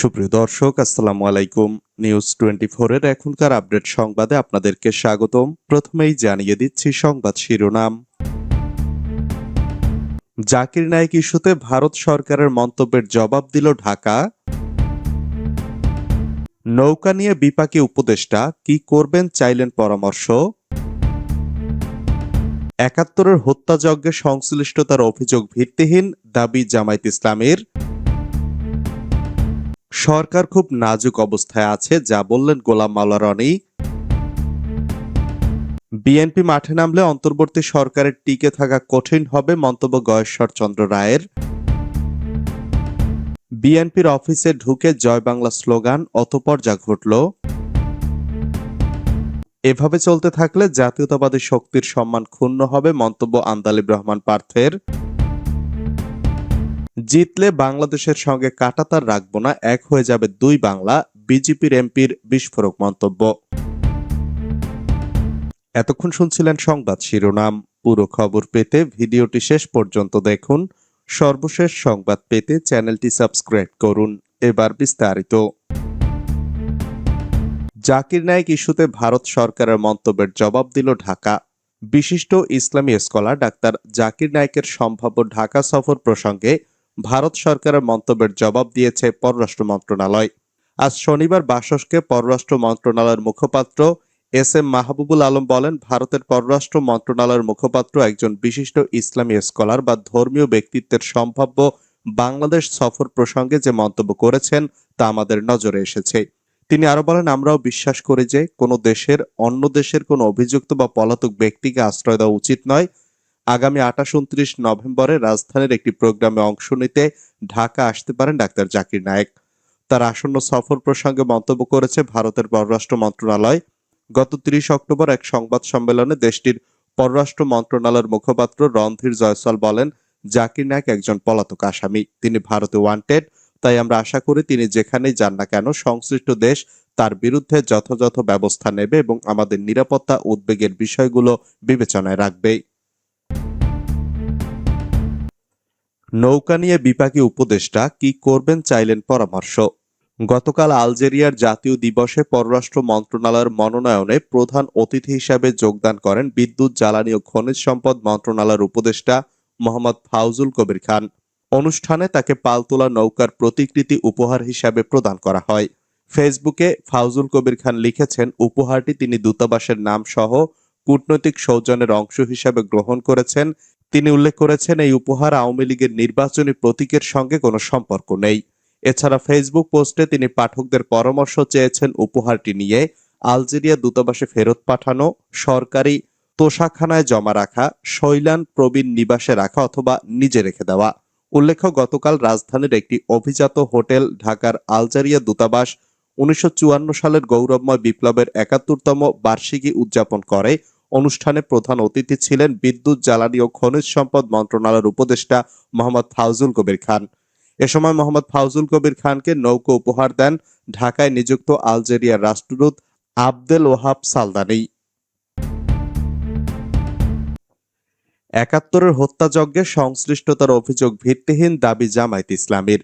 সুপ্রিয় দর্শক, আসসালামু আলাইকুম। নিউজ টোয়েন্টি এর এখনকার আপডেট সংবাদে আপনাদেরকে স্বাগতম। প্রথমেই জানিয়ে দিচ্ছি সংবাদ শিরোনাম। জাকির নায়েক ইস্যুতে ভারত সরকারের মন্তব্যের জবাব দিল ঢাকা। নৌকা নিয়ে বিপাকে উপদেষ্টা কি করবেন চাইলেন পরামর্শ। একাত্তরের হত্যাযজ্ঞে সংশ্লিষ্টতার অভিযোগ ভিত্তিহীন দাবি জামায়াত ইসলামের। সরকার খুব নাজুক অবস্থায় আছে, যা বললেন গোলাম মাওলা রনি। বিএনপি মাঠে নামলে অন্তর্বর্তী সরকারের টিকে থাকা কঠিন হবে মন্তব্য গয়েশ্বর চন্দ্র রায়ের। বিএনপির অফিসে ঢুকে জয় বাংলা স্লোগান, অতপর যা ঘটল। এভাবে চলতে থাকলে জাতীয়তাবাদী শক্তির সম্মান ক্ষুণ্ণ হবে মন্তব্য আন্দালিব রহমান পার্থের। জিতলে বাংলাদেশের সঙ্গে কাটাতার রাখব না, এক হয়ে যাবে দুই বাংলা, বিজেপির এমপির বিস্ফোরক মন্তব্য। এতক্ষণ শুনছিলেন সংবাদ শিরোনাম। পুরো খবর পেতে ভিডিওটি শেষ পর্যন্ত দেখুন। সর্বশেষ সংবাদ পেতে চ্যানেলটি সাবস্ক্রাইব করুন। এবার বিস্তারিত। জাকির নায়েক ইস্যুতে ভারত সরকারের মন্তব্যের জবাব দিল ঢাকা। বিশিষ্ট ইসলামী স্কলার ডাক্তার জাকির নায়েকের সম্ভাব্য ঢাকা সফর প্রসঙ্গে ভারত সরকারের মন্তব্যের জবাব দিয়েছে পররাষ্ট্র মন্ত্রণালয়। আজ শনিবার বাসসকে পররাষ্ট্র মন্ত্রণালয়ের মুখপাত্র এস এম মাহবুবুল আলম বলেন, ভারতের পররাষ্ট্র মন্ত্রণালয়ের মুখপাত্র একজন বিশিষ্ট ইসলামী স্কলার বা ধর্মীয় ব্যক্তিত্বের সম্ভাব্য বাংলাদেশ সফর প্রসঙ্গে যে মন্তব্য করেছেন তা আমাদের নজরে এসেছে। তিনি আরও বলেন, আমরাও বিশ্বাস করি যে কোনো দেশের অন্য দেশের কোনো অভিযুক্ত বা পলাতক ব্যক্তিকে আশ্রয় দেওয়া উচিত নয়। আগামী আঠাশ উনত্রিশ নভেম্বরে রাজধানীর একটি প্রোগ্রামে অংশ নিতে ঢাকা আসতে পারেন ডাক্তার জাকির নায়েক। তার আসন্ন সফর প্রসঙ্গে মন্তব্য করেছে ভারতের পররাষ্ট্র মন্ত্রণালয়। গত তিরিশ অক্টোবর এক সংবাদ সম্মেলনে দেশটির পররাষ্ট্র মন্ত্রণালয়ের মুখপাত্র রণধীর জয়সওয়াল বলেন, জাকির নায়েক একজন পলাতক আসামি। তিনি ভারতে ওয়ান্টেড তাই আমরা আশা করি তিনি যেখানেই যান না কেন, সংশ্লিষ্ট দেশ তার বিরুদ্ধে যথাযথ ব্যবস্থা নেবে এবং আমাদের নিরাপত্তা উদ্বেগের বিষয়গুলো বিবেচনায় রাখবে নৌকা নিয়ে বিপাকী উপদেষ্টা কি করবেন চাইলেন পরামর্শ। গতকাল আলজেরিয়ার জাতীয় দিবসে পররাষ্ট্র মন্ত্রণালয়ের মনোনয়নে প্রধান অতিথি হিসাবে যোগদান করেন বিদ্যুৎ, জ্বালানি ও খনিজ সম্পদ মন্ত্রণালয়ের উপদেষ্টা মোহাম্মদ ফাউজুল কবির খান। অনুষ্ঠানে তাকে পালতোলা নৌকার প্রতিকৃতি উপহার হিসাবে প্রদান করা হয়। ফেসবুকে ফাউজুল কবির খান লিখেছেন, উপহারটি তিনি দূতাবাসের নাম সহ কূটনৈতিক সৌজন্যের অংশ হিসাবে গ্রহণ করেছেন। তিনি উল্লেখ করেছেন, এই উপহার আওয়ামী লীগের নির্বাচনী প্রতীকের সঙ্গে কোনো সম্পর্ক নেই। এছাড়া ফেসবুক পোস্টে তিনি পাঠকদের পরামর্শ চেয়েছেন উপহারটি নিয়ে, আলজেরিয়া দূতাবাসে ফেরত পাঠানো, সরকারি তোষাখানায় জমা রাখা, শৈলান প্রবীণ নিবাসে রাখা অথবা নিজে রেখে দেওয়া। উল্লেখ্য, গতকাল রাজধানীর একটি অভিজাত হোটেল ঢাকার আলজেরিয়া দূতাবাস উনিশশো চুয়ান্ন সালের গৌরবময় বিপ্লবের একাত্তরতম বার্ষিকী উদযাপন করে। অনুষ্ঠানে প্রধান অতিথি ছিলেন বিদ্যুৎ, জ্বালানি ও খনিজ সম্পদ মন্ত্রণালয়ের উপদেষ্টা মোহাম্মদ ফাউজুল কবির খান। এ সময় মোহাম্মদ ফাউজুল কবির খানকে নৌকো উপহার দেন ঢাকায় নিযুক্ত আলজেরিয়ার রাষ্ট্রদূত আবদেল ওহাব সালদানি। একাত্তরের হত্যাযজ্ঞে সংশ্লিষ্টতার অভিযোগ ভিত্তিহীন দাবি জামায়াত ইসলামীর।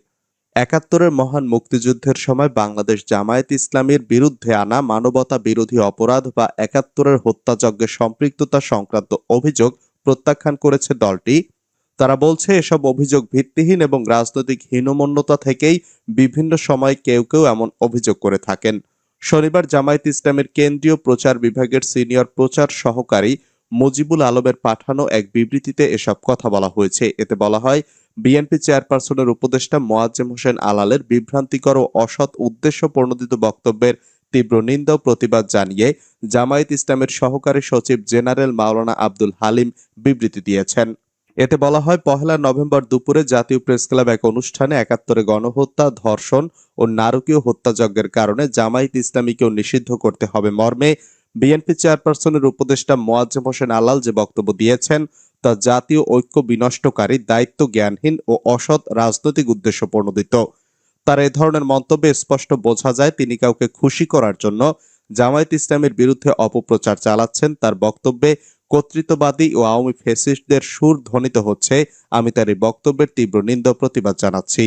একাত্তরের মহান মুক্তিযুদ্ধের সময় বাংলাদেশ জামায়াত ইসলামীর বিরুদ্ধে আনা মানবতা বিরোধী অপরাধ বা একাত্তরের হত্যাযজ্ঞে সম্পৃক্ততা সংক্রান্ত অভিযোগ প্রত্যাখ্যান করেছে দলটি। তারা বলছে, এসব অভিযোগ ভিত্তিহীন এবং রাজনৈতিক হীনমন্যতা থেকেই বিভিন্ন সময় কেউ কেউ এমন অভিযোগ করে থাকেন। শনিবার জামায়াত ইসলামের কেন্দ্রীয় প্রচার বিভাগের সিনিয়র প্রচার সহকারী মুজিবুল আলমের পাঠানো এক বিবৃতিতে এসব কথা বলা হয়েছে। এতে বলা হয়, বিএনপি চেয়ারপারসনের উপদেষ্টা মোয়াজ্জেম হোসেন আলালের বিভ্রান্তিকর ও অসৎ উদ্দেশ্য প্রণোদিত বক্তব্যের তীব্র নিন্দা প্রতিবাদ জানিয়ে জামায়াত ইসলামের সহকারী সচিব জেনারেল মাওলানা আব্দুল হালিম বিবৃতি দিয়েছেন। এতে বলা হয়, পহেলা নভেম্বর দুপুরে জাতীয় প্রেস ক্লাব এক অনুষ্ঠানে একাত্তরে গণহত্যা, ধর্ষণ ও নারকীয় হত্যাযজ্ঞের কারণে জামায়াত ইসলামীকেও নিষিদ্ধ করতে হবে মর্মে বিএনপি চেয়ারপারসনের উপদেষ্টা মোয়াজ্জেম হোসেন আলাল যে বক্তব্য দিয়েছেন, তা জাতীয় ঐক্য বিনষ্টকারী দায়িত্ব জ্ঞানহীন ও অসৎ রাজনৈতিক উদ্দেশ্য প্রণোদিত। তার এ ধরনের মন্তব্যে স্পষ্ট বোঝা যায় তিনি কাউকে খুশি করার জন্য জামায়াত ইসলামের বিরুদ্ধে অপপ্রচার চালাচ্ছেন। তার বক্তব্যে, কর্তৃত্ববাদী ও আওয়ামী ফেসিস্টদের সুর ধ্বনিত হচ্ছে। আমি তার এই বক্তব্যের তীব্র নিন্দা প্রতিবাদ জানাচ্ছি।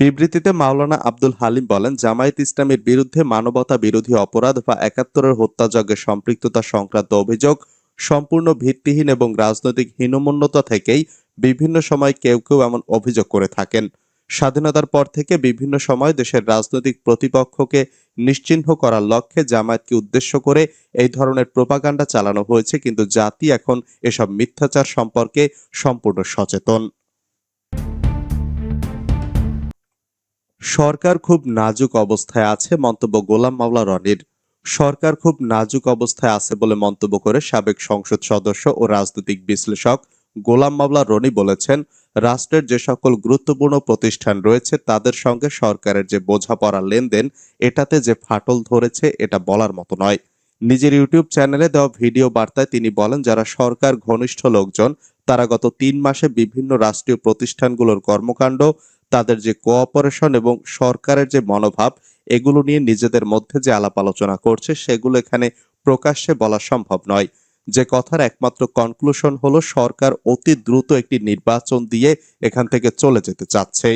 বিবৃতিতে মাওলানা আব্দুল হালিম বলেন, জামায়াত ইসলামের বিরুদ্ধে মানবতা বিরোধী অপরাধ বা একাত্তরের হত্যাযজ্ঞে সম্পৃক্ততা সংক্রান্ত অভিযোগ সম্পূর্ণ ভিত্তিহীন এবং রাজনৈতিক হীনমন্যতা থেকেই বিভিন্ন সময় কেউ কেউ এমন অভিযোগ করে থাকেন। স্বাধীনতার পর থেকে বিভিন্ন সময় দেশের রাজনৈতিক প্রতিপক্ষকে নিশ্চিহ্ন করার লক্ষ্যে জামায়াতকে উদ্দেশ্য করে এই ধরনের প্রোপাগান্ডা চালানো হয়েছে, কিন্তু জাতি এখন এসব মিথ্যাচার সম্পর্কে সম্পূর্ণ সচেতন। সরকার খুব নাজুক অবস্থায় আছে মন্তব্য গোলাম মাওলা রনির। সরকার খুব নাজুক অবস্থায় আছে বলে মন্তব্য করে সাবেক সংসদ সদস্য ও রাজনৈতিক বিশ্লেষক গোলাম মাওলা রনি বলেছেন, রাষ্ট্রের যে সকল গুরুত্বপূর্ণ প্রতিষ্ঠান রয়েছে তাদের সঙ্গে সরকারের যে বোঝাপড়া লেনদেন, এটাতে যে ফাটল ধরেছে এটা বলার মতো নয়। নিজের ইউটিউব চ্যানেলে দেওয়া ভিডিও বার্তায় তিনি বলেন, যারা সরকার ঘনিষ্ঠ লোকজন, তারা গত তিন মাসে বিভিন্ন রাষ্ট্রীয় প্রতিষ্ঠানগুলোর কর্মকাণ্ড তাদের যে কোঅপারেশন এবং সরকারের যে মনোভাব, এগুলো নিয়ে নিজেদের মধ্যে যে আলাপ আলোচনা করছে, সেগুলো এখানে প্রকাশ্যে বলা সম্ভব নয়। যে কথার একমাত্র কনক্লুশন হলো, সরকার অতি দ্রুত একটি নির্বাচন দিয়ে এখান থেকে চলে যেতে চাচ্ছে।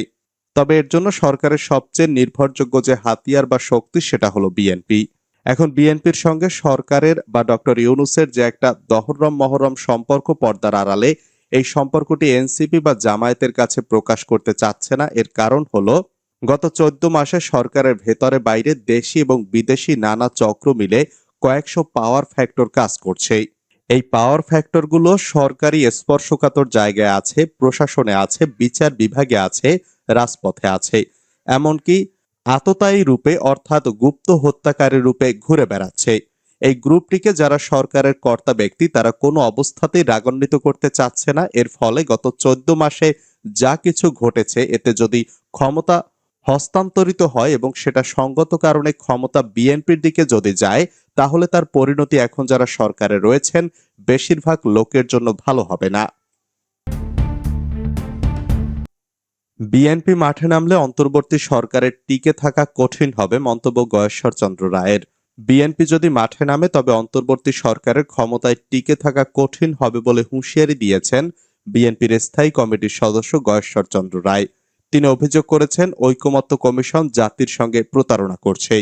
তবে এর জন্য সরকারের সবচেয়ে নির্ভরযোগ্য যে হাতিয়ার বা শক্তি, সেটা হলো বিএনপি এখন বিএনপির সঙ্গে সরকারের বা ডক্টর ইউনুসের যে একটা দহরম মহরম সম্পর্ক পর্দার আড়ালে এই সম্পর্কটি এনসিপি বা জামায়াতের কাছে প্রকাশ করতে চাচ্ছে না। এর কারণ হলো, গত চোদ্দ মাসে সরকারের ভেতরে বাইরে দেশি এবং বিদেশি নানা চক্র মিলে কয়েকশো পাওয়ার ফ্যাক্টর কাজ করছে। এই পাওয়ার ফ্যাক্টরগুলো সরকারি স্পর্শকাতর জায়গায় আছে, প্রশাসনে আছে, বিচার বিভাগে আছে, রাজপথে আছে। এমনকি আততায়ী রূপে অর্থাৎ গুপ্ত হত্যাকারী রূপে ঘুরে বেড়াচ্ছে। এই গ্রুপটিকে যারা সরকারের কর্তা ব্যক্তি, তারা কোনো অবস্থাতেই রাগান্বিত করতে চাচ্ছে না। এর ফলে গত চোদ্দ মাসে যা কিছু ঘটেছে, এতে যদি ক্ষমতা হস্তান্তরিত হয় এবং সেটা সঙ্গত কারণে ক্ষমতা বিএনপির দিকে যদি যায়, তাহলে তার পরিণতি এখন যারা সরকারে রয়েছেন, বেশিরভাগ লোকের জন্য ভালো হবে না। বিএনপি মাঠে নামলে অন্তর্বর্তী সরকারের টিকে থাকা কঠিন হবে মন্তব্য গয়েশ্বর চন্দ্র রায়ের। বিএনপি যদি মাঠে নামে, তবে অন্তর্বর্তী সরকারের ক্ষমতায় টিকে থাকা কঠিন হবে বলে হুঁশিয়ারি দিয়েছেন বিএনপির স্থায়ী কমিটির সদস্য গয়েশ্বর চন্দ্র রায়। তিনি অভিযোগ করেছেন, ঐকমত্য কমিশন জাতির সঙ্গে প্রতারণা করছে।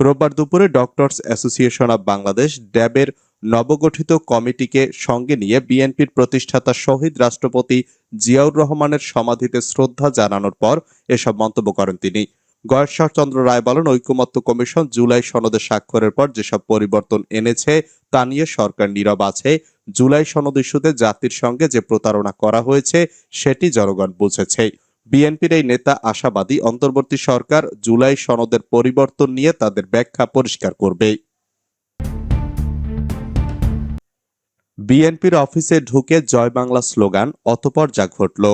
রোববার দুপুরে ডক্টরস অ্যাসোসিয়েশন অব বাংলাদেশ, ড্যাবের নবগঠিত কমিটিকে সঙ্গে নিয়ে বিএনপির প্রতিষ্ঠাতা শহীদ রাষ্ট্রপতি জিয়াউর রহমানের সমাধিতে শ্রদ্ধা জানানোর পর এসব মন্তব্য করেন তিনি। গয়েশ্বর চন্দ্র রায় বলেন, ঐকমত্য কমিশন জুলাই সনদে স্বাক্ষরের পর যেসব পরিবর্তন এনেছে, তা নিয়ে সরকার নীরব আছে। জুলাই সনদ ইস্যুতে জাতির সঙ্গে যে প্রতারণা করা হয়েছে, সেটি জনগণ বুঝেছে। বিএনপির এই নেতা আশাবাদী, অন্তর্বর্তী সরকার জুলাই সনদের পরিবর্তন নিয়ে তাদের ব্যাখ্যা পরিষ্কার করবে। বিএনপির অফিসে ঢুকে জয় বাংলা স্লোগান, অতপর যা ঘটল।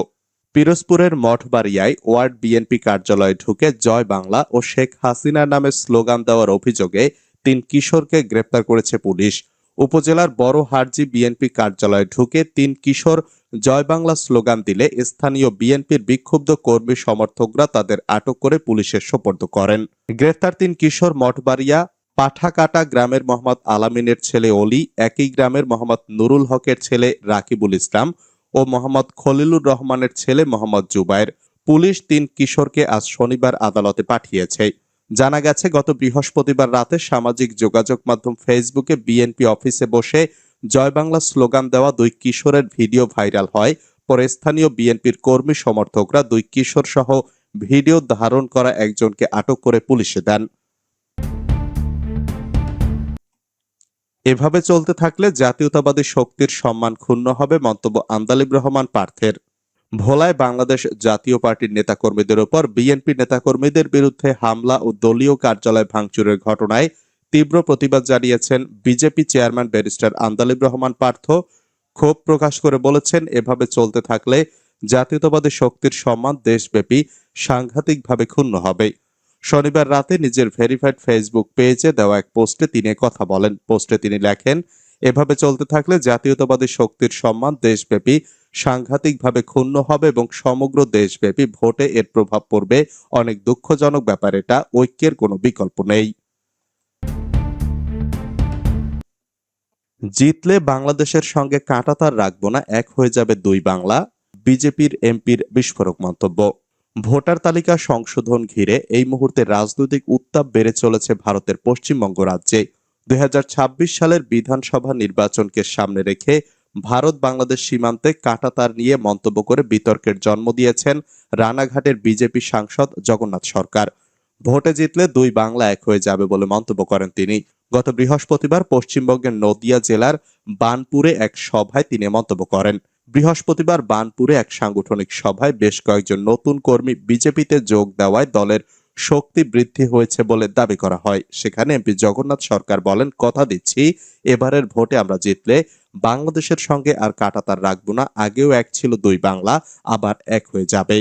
পিরোজপুরের মঠবাড়িয়ায় ওয়ার্ড বিএনপি কার্যালয়ে ঢুকে জয় বাংলা ও শেখ হাসিনার নামে স্লোগান দেওয়ার অভিযোগে তিন কিশোরকে গ্রেপ্তার করেছে পুলিশ। উপজেলার বড় হারজি বিএনপি কার্যালয়ে ঢুকে তিন কিশোর জয় বাংলা স্লোগান দিলে স্থানীয় বিএনপির বিক্ষুব্ধ কর্মী সমর্থকরা তাদের আটক করে পুলিশের সোপর্দ করেন। গ্রেফতার তিন কিশোর মঠবাড়িয়া পাঠাকাটা গ্রামের মোহাম্মদ আলামিনের ছেলে অলি, একই গ্রামের মোহাম্মদ নুরুল হকের ছেলে রাকিবুল ইসলাম ও মোহাম্মদ খলিলুর রহমানের ছেলে মোহাম্মদ জুবায়ের পুলিশ তিন কিশোরকে আজ শনিবার আদালতে পাঠিয়েছে। জানা গেছে, গত বৃহস্পতিবার রাতে সামাজিক যোগাযোগ মাধ্যম ফেসবুকে বিএনপি অফিসে বসে জয় বাংলা স্লোগান দেওয়া দুই কিশোরের ভিডিও ভাইরাল হয়। পরে স্থানীয় বিএনপির কর্মী সমর্থকরা দুই কিশোর সহ ভিডিও ধারণ করা একজনকে আটক করে পুলিশে দেন। এভাবে চলতে থাকলে জাতীয়তাবাদী শক্তির সম্মান ক্ষুণ্ণ হবে, মন্তব্য আন্দালিব রহমান পার্থের। ভোলায় বাংলাদেশ জাতীয় পার্টির নেতাকর্মীদের ওপর বিএনপি নেতাকর্মীদের বিরুদ্ধে হামলা ও দলীয় কার্যালয় ভাঙচুরের ঘটনায় তীব্র প্রতিবাদ জানিয়েছেন BJP chairman barrister Andalib Rahman Partho. ক্ষোভ প্রকাশ করে বলেছেন, এভাবে চলতে থাকলে জাতীয়তাবাদী শক্তির সম্মান দেশব্যাপী সাংঘাতিকভাবে ক্ষুণ্ণ হবে। শনিবার রাতে নিজের ভেরিফাইড ফেসবুক পেজে দেওয়া এক পোস্টে তিনি কথা বলেন। পোস্টে তিনি লেখেন, এভাবে চলতে থাকলে জাতীয়তাবাদী শক্তির সম্মান দেশব্যাপী, সাংঘাতিকভাবে ক্ষুণ্ণ হবে এবং সমগ্র দেশব্যাপী ভোটে এর প্রভাব পড়বে। অনেক দুঃখজনক ব্যাপার এটা, ঐক্যের কোনো বিকল্প নেই। জিতলে বাংলাদেশের সঙ্গে কাঁটাতার রাখব না, এক হয়ে যাবে দুই বাংলা। বিজেপির এমপির বিস্ফোরক মন্তব্য। ভোটার তালিকা সংশোধন ঘিরে এই মুহূর্তে রাজনৈতিক উত্তাপ বেড়ে চলেছে ভারতের পশ্চিমবঙ্গ রাজ্যে। দুই হাজার ছাব্বিশ সালের বিধানসভা নির্বাচনকে সামনে রেখে ভারত বাংলাদেশ সীমান্তে কাঁটাতার নিয়ে মন্তব্য করে বিতর্কের জন্ম দিয়েছেন রানাঘাটের বিজেপি সাংসদ জগন্নাথ সরকার। ভোটে জিতলে দুই বাংলা এক হয়ে যাবে বলে মন্তব্য করেন তিনি। গত বৃহস্পতিবার পশ্চিমবঙ্গের নদিয়া জেলার বানপুরে এক সভায় তিনি মন্তব্য করেন। বৃহস্পতিবার বানপুরে এক সাংগঠনিক সভায় বেশ কয়েকজন নতুন কর্মী বিজেপিতে যোগ দেওয়ায় দলের শক্তি বৃদ্ধি হয়েছে বলে দাবি করা হয়। সেখানে এমপি জগন্নাথ সরকার বলেন, কথা দিচ্ছি, এবারের ভোটে আমরা জিতলে বাংলাদেশের সঙ্গে আর কাটাতার রাখব না। আগেও এক ছিল দুই বাংলা, আবার এক হয়ে যাবে